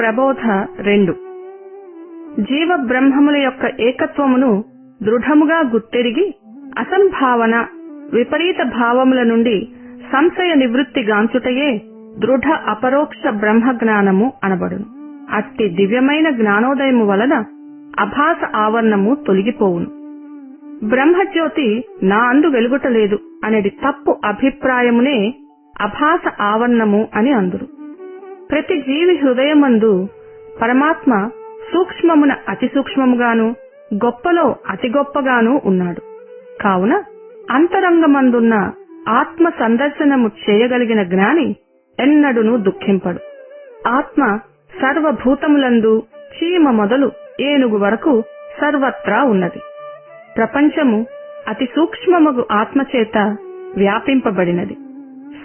ప్రబోధ రెండు. జీవ బ్రహ్మముల యొక్క ఏకత్వమును దృఢముగా గుర్తెరిగి అసంభావన విపరీత భావముల నుండి సంశయ నివృత్తి గాంచుటయే దృఢ అపరోక్ష బ్రహ్మ జ్ఞానము అనబడును. అట్టి దివ్యమైన జ్ఞానోదయము వలన అభాస ఆవరణము తొలగిపోవును. బ్రహ్మజ్యోతి నా అందు వెలుగుటలేదు అనేది తప్పు అభిప్రాయమునే అభాస ఆవరణము అని అందురు. ప్రతి జీవి హృదయమందు పరమాత్మ సూక్ష్మమున అతి సూక్ష్మముగాను గొప్పలో అతి గొప్పగాను ఉన్నాడు. కావున అంతరంగమందున్న ఆత్మ సందర్శనము చేయగలిగిన జ్ఞాని ఎన్నడును దుఃఖింపడు. ఆత్మ సర్వభూతములందు చీమ మొదలు ఏనుగు వరకు సర్వత్రా ఉన్నది. ప్రపంచము అతి సూక్ష్మమగు ఆత్మచేత వ్యాపింపబడినది.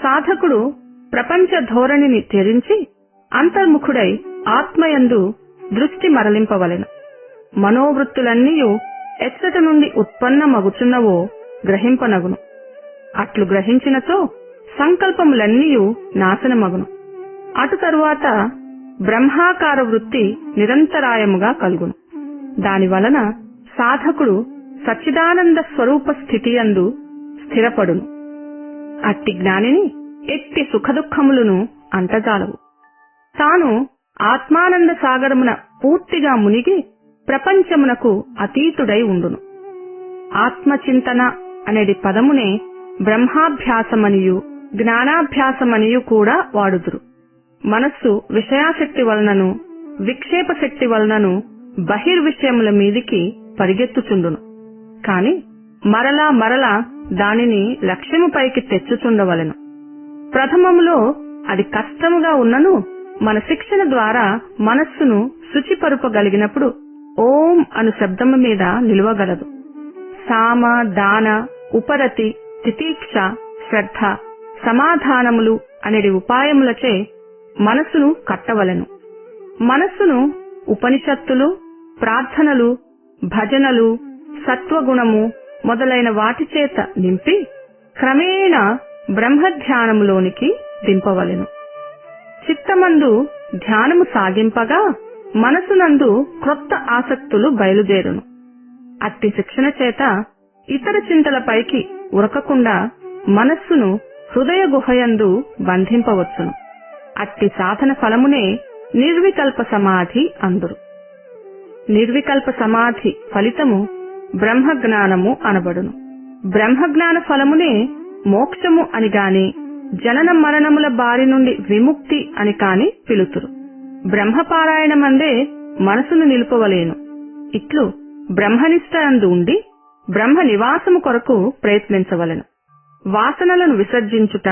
సాధకుడు ప్రపంచ ధోరణిని త్యజించి అంతర్ముఖుడై ఆత్మయందు దృష్టి మరలింపవలెను. మనోవృత్తులన్నీయు ఎచ్చట నుండి ఉత్పన్నమగుచున్నవో గ్రహింపనగును. అట్లు గ్రహించినచో సంకల్పములన్నీయు నాశనమగును. అటు తరువాత బ్రహ్మాకార వృత్తి నిరంతరాయముగా కలుగును. దానివలన సాధకుడు సచ్చిదానంద స్వరూప స్థితియందు స్థిరపడును. అట్టి జ్ఞానిని ఎట్టి సుఖదుఖములను అంటజాలవు. తాను ఆత్మానంద సాగరమున పూర్తిగా మునిగి ప్రపంచమునకు అతీతుడై ఉండును. ఆత్మచింతన అనేది పదమునే బ్రహ్మాభ్యాసమనియు జ్ఞానాభ్యాసమనియు కూడా వాడుదురు. మనస్సు విషయాశక్తి వలనను విక్షేప శక్తి వలనను బహిర్విషయముల మీదికి పరిగెత్తుచుండును. కాని మరలా మరలా దానిని లక్ష్యము పైకి తెచ్చుచుండవలెను. ప్రథమములో అది కష్టముగా ఉన్నను మన శిక్షణ ద్వారా మనస్సును శుచిపరుపగలిగినప్పుడు ఓం అను శబ్దము మీద నిలువగలదు. సామ దాన ఉపరతి తితీక్ష శ్రద్ధ సమాధానములు అనేది ఉపాయములచే మనస్సును కట్టవలెను. మనస్సును ఉపనిషత్తులు ప్రార్థనలు భజనలు సత్వగుణము మొదలైన వాటి చేత నింపి క్రమేణా బ్రహ్మధ్యానములోనికి దింపవలెను. చిత్తమందు ధ్యానము సాగింపగా మనసునందు క్రొత్త ఆసక్తులు బయలుదేరును. అట్టి శిక్షణ చేత ఇతర చింతలపైకి ఉరకకుండా మనస్సును హృదయ గుహయందు బంధింపవచ్చును. అట్టి సాధన ఫలమునే నిర్వికల్ప సమాధి అందురు. నిర్వికల్ప సమాధి ఫలితము బ్రహ్మజ్ఞానము అనబడును. బ్రహ్మజ్ఞాన ఫలమునే మోక్షము అని గాని జనన మరణముల బారి నుండి విముక్తి అని కాని పిలుతురు. బ్రహ్మపారాయణమందే మనసును నిలుపవలేను. ఇట్లు బ్రహ్మనిష్ట అందు ఉండి బ్రహ్మ నివాసము కొరకు ప్రయత్నించవలను. వాసనలను విసర్జించుట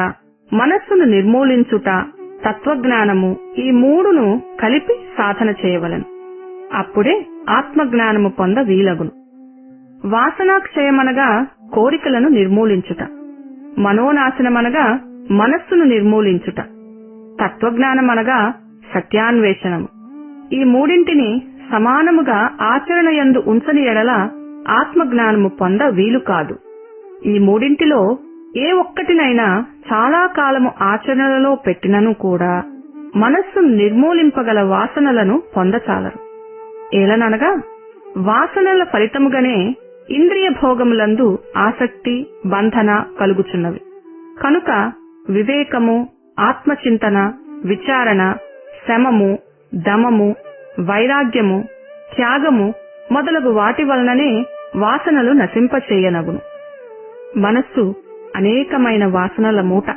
మనస్సును నిర్మూలించుట తత్వజ్ఞానము ఈ మూడును కలిపి సాధన చేయవలెను. అప్పుడే ఆత్మజ్ఞానము పొంద వీలగును. వాసనాక్షయమనగా కోరికలను నిర్మూలించుట మనోనాశనమనగా మనస్సును నిర్మూలించుట. తత్వజ్ఞానమనగా సత్యాన్వేషణము. ఈ మూడింటిని సమానముగా ఆచరణయందు ఉంచని ఎడల ఆత్మజ్ఞానము పొంద వీలు కాదు. ఈ మూడింటిలో ఏ ఒక్కటినైనా చాలా కాలము ఆచరణలో పెట్టినను కూడా మనస్సును నిర్మూలింపగల వాసనలను పొందచాలరు ఏలననగా వాసనల ఫలితముగానే ఇంద్రియ భోగములందు ఆసక్తి బంధన కలుగుచున్నవి. కనుక వివేకము ఆత్మచింతన విచారణ శమము దమము వైరాగ్యము త్యాగము మొదలగు వాటి వలననే వాసనలు నశింపచేయనగును. మనస్సు అనేకమైన వాసనల మూట.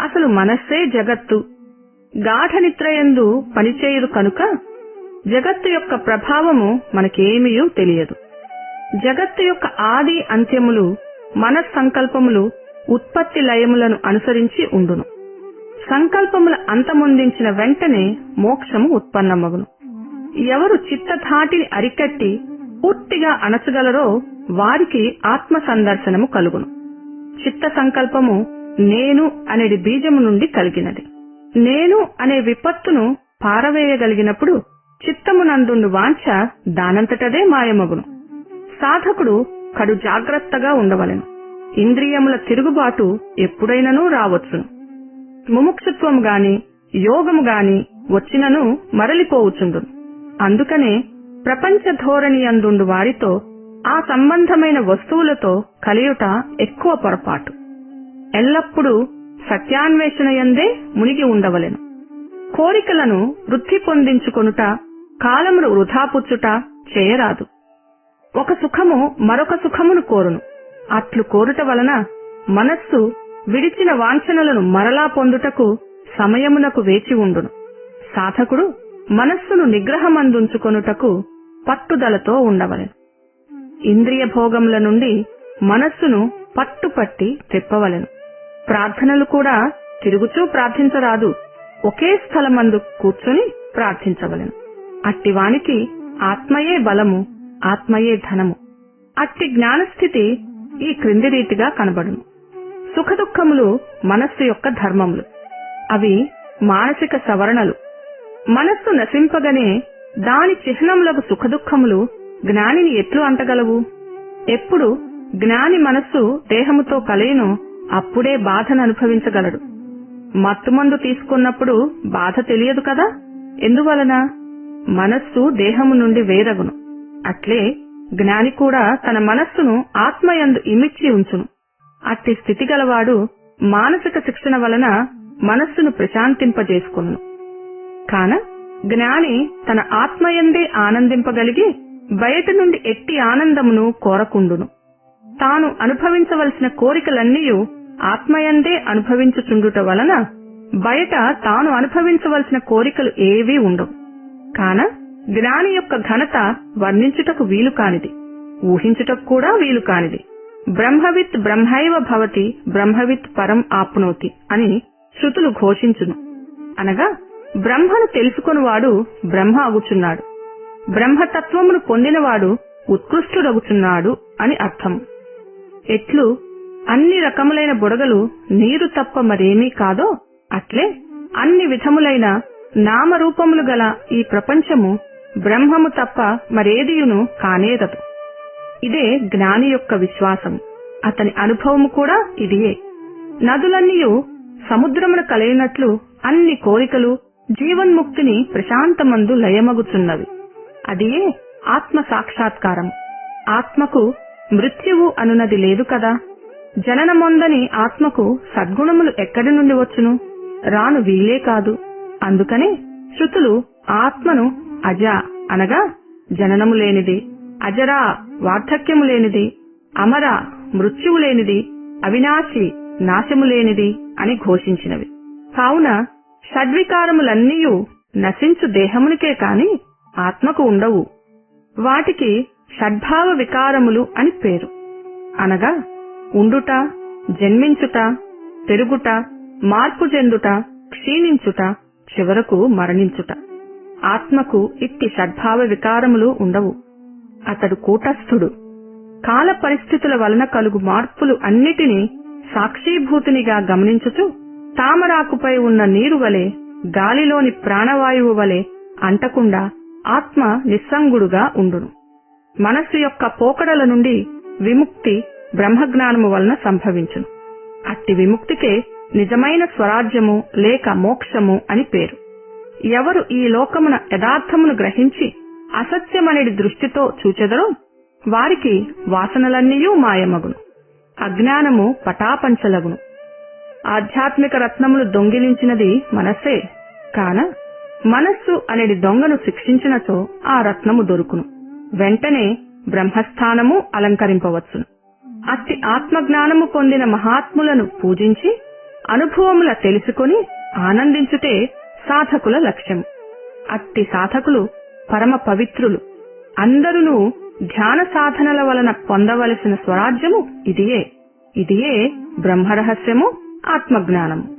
అసలు మనస్సే జగత్తు. గాఢ నిద్రయందు పనిచేయురు కనుక జగత్తు యొక్క ప్రభావము మనకేమీయూ తెలియదు. జగత్తు యొక్క ఆది అంత్యములు మనస్సంకల్పములు ఉత్పత్తి లయములను అనుసరించి ఉండును. సంకల్పముల అంతమొందించిన వెంటనే మోక్షము ఉత్పన్నమగును. ఎవరు చిత్తధాటిని అరికట్టి పూర్తిగా అణచగలరో వారికి ఆత్మ సందర్శనము కలుగును. చిత్త సంకల్పము నేను అనేది బీజము నుండి కలిగినది. నేను అనే విపత్తును పారవేయగలిగినప్పుడు చిత్తమునందుండు వాంఛ దానంతటదే మాయమగును. సాధకుడు కడు జాగ్రత్తగా ఉండవలెను. ఇంద్రియముల తిరుగుబాటు ఎప్పుడైనను రావచ్చును. ముముక్షత్వము గాని యోగము గాని వచ్చినను మరలిపోవుచుండును అందుకనే ప్రపంచ ధోరణి అందుండు వారితో ఆ సంబంధమైన వస్తువులతో కలియుట ఎక్కువ పొరపాటు. ఎల్లప్పుడూ సత్యాన్వేషణ యందే మునిగి ఉండవలెను. కోరికలను వృద్ధి పొందించుకొనుట కాలమును వృధాపుచ్చుట చేయరాదు. ఒక సుఖము మరొక సుఖమును కోరును. అట్లు కోరుట వలన మనస్సు విడిచిన వాంఛనలను మరలా పొందుటకు సమయమునకు వేచి ఉండును. సాధకుడు మనస్సును నిగ్రహమందుంచుకొనుటకు పట్టుదలతో ఉండవలెను. ఇంద్రియ భోగముల నుండి మనస్సును పట్టుపట్టి తెప్పవలెను. ప్రార్థనలు కూడా తిరుగుచూ ప్రార్థించరాదు. ఒకే స్థలమందు కూర్చుని ప్రార్థించవలెను. అట్టివానికి ఆత్మయే బలము ఆత్మయే ధనము. అట్టి జ్ఞానస్థితి ఈ క్రింది రీతిగా కనబడును. సుఖదుఖములు మనస్సు యొక్క ధర్మములు. అవి మానసిక సవరణలు. మనస్సు నశింపగనే దాని చిహ్నములకు సుఖదుఖములు జ్ఞానిని ఎట్లు అంటగలవు? ఎప్పుడు జ్ఞాని మనస్సు దేహముతో కలయినో అప్పుడే బాధను అనుభవించగలడు. మత్తుమందు తీసుకున్నప్పుడు బాధ తెలియదు కదా? ఎందువలన? మనస్సు దేహము నుండి వేరగును. అట్లే జ్ఞాని కూడా తన మనస్సును ఆత్మయందు ఇమిచ్చి ఉంచును. అట్టి స్థితి గలవాడు మానసిక శిక్షణ వలన మనస్సును ప్రశాంతింపజేసుకును కాన జ్ఞాని తన ఆత్మయందే ఆనందింపగలిగి బయట నుండి ఎట్టి ఆనందమును కోరకుండును. తాను అనుభవించవలసిన కోరికలన్నీయు ఆత్మయందే అనుభవించుచుండుట వలన బయట తాను అనుభవించవలసిన కోరికలు ఏవీ ఉండవు. కాన జ్ఞాని యొక్క ఘనత వర్ణించుటకు వీలు కానిది ఊహించుటకు కూడా వీలు కానిది. బ్రహ్మవిత్ బ్రహ్మైవ భవతి బ్రహ్మవిత్ పరం ఆప్నోతి అని శృతులు ఘోషించును. అనగా బ్రహ్మను తెలుసుకొనివాడు బ్రహ్మ అగుచున్నాడు. బ్రహ్మతత్వమును పొందినవాడు ఉత్కృష్టుడగుచున్నాడు అని అర్థం. ఎట్లు అన్ని రకములైన బుడగలు నీరు తప్ప మరేమీ కాదో అట్లే అన్ని విధములైన నామరూపములు గల ఈ ప్రపంచము బ్రహ్మము తప్ప మరేదియును కానేరదు ఇదే జ్ఞాని యొక్క విశ్వాసం అతని అనుభవము కూడా ఇదియే. నదులన్నీయు సముద్రమున కలిగినట్లు అన్ని కోరికలు జీవన్ముక్తిని ప్రశాంతమందు లయమగుచున్నవి. అదియే ఆత్మ సాక్షాత్కారం. ఆత్మకు మృత్యువు అనునది లేదు కదా? జననమొందని ఆత్మకు సద్గుణములు ఎక్కడి నుండి వచ్చును? రాను వీలే కాదు. అందుకనే శృతులు ఆత్మను అజ అనగా జననము లేనిది అజరా వార్ధక్యము లేనిది అమర మృత్యువు లేనిది అవినాశి నాశము లేనిది అని ఘోషించినవి. కావున షడ్వికారములన్నీయు నశించు దేహమునికే కాని ఆత్మకు ఉండవు. వాటికి షడ్భావ వికారములు అని పేరు. అనగా ఉండుట జన్మించుట పెరుగుట మార్పు చెందుట క్షీణించుట చివరకు మరణించుట. ఆత్మకు ఇట్టి షడ్భావ వికారములు ఉండవు. అతడు కూటస్థుడు. కాల పరిస్థితుల వలన కలుగు మార్పులు అన్నిటినీ సాక్షీభూతినిగా గమనించుచు తామరాకుపై ఉన్న నీరు వలె గాలిలోని ప్రాణవాయువు వలె అంటకుండా ఆత్మ నిస్సంగుడుగా ఉండును. మనస్సు యొక్క పోకడల నుండి విముక్తి బ్రహ్మజ్ఞానము వలన సంభవించును. అట్టి విముక్తికే నిజమైన స్వరాజ్యము లేక మోక్షము అని పేరు. ఎవరు ఈ లోకమున యథార్థమును గ్రహించి అసత్యమనేది దృష్టితో చూచెదరో వారికి వాసనలన్నీయూ మాయమగును. అజ్ఞానము పటాపంచలగును. ఆధ్యాత్మిక రత్నములు దొంగిలించినది మనస్సే కాన మనస్సు అనేది దొంగను శిక్షించినచో ఆ రత్నము దొరుకును. వెంటనే బ్రహ్మస్థానము అలంకరింపవచ్చును. అట్టి ఆత్మజ్ఞానము పొందిన మహాత్ములను పూజించి అనుభవముల తెలుసుకొని ఆనందించుటే సాధకుల లక్ష్యం. అట్టి సాధకులు పరమ పవిత్రులు. అందరును ధ్యాన సాధనల వలన పొందవలసిన స్వరాజ్యము ఇదియే. ఇదియే బ్రహ్మరహస్యము ఆత్మజ్ఞానము.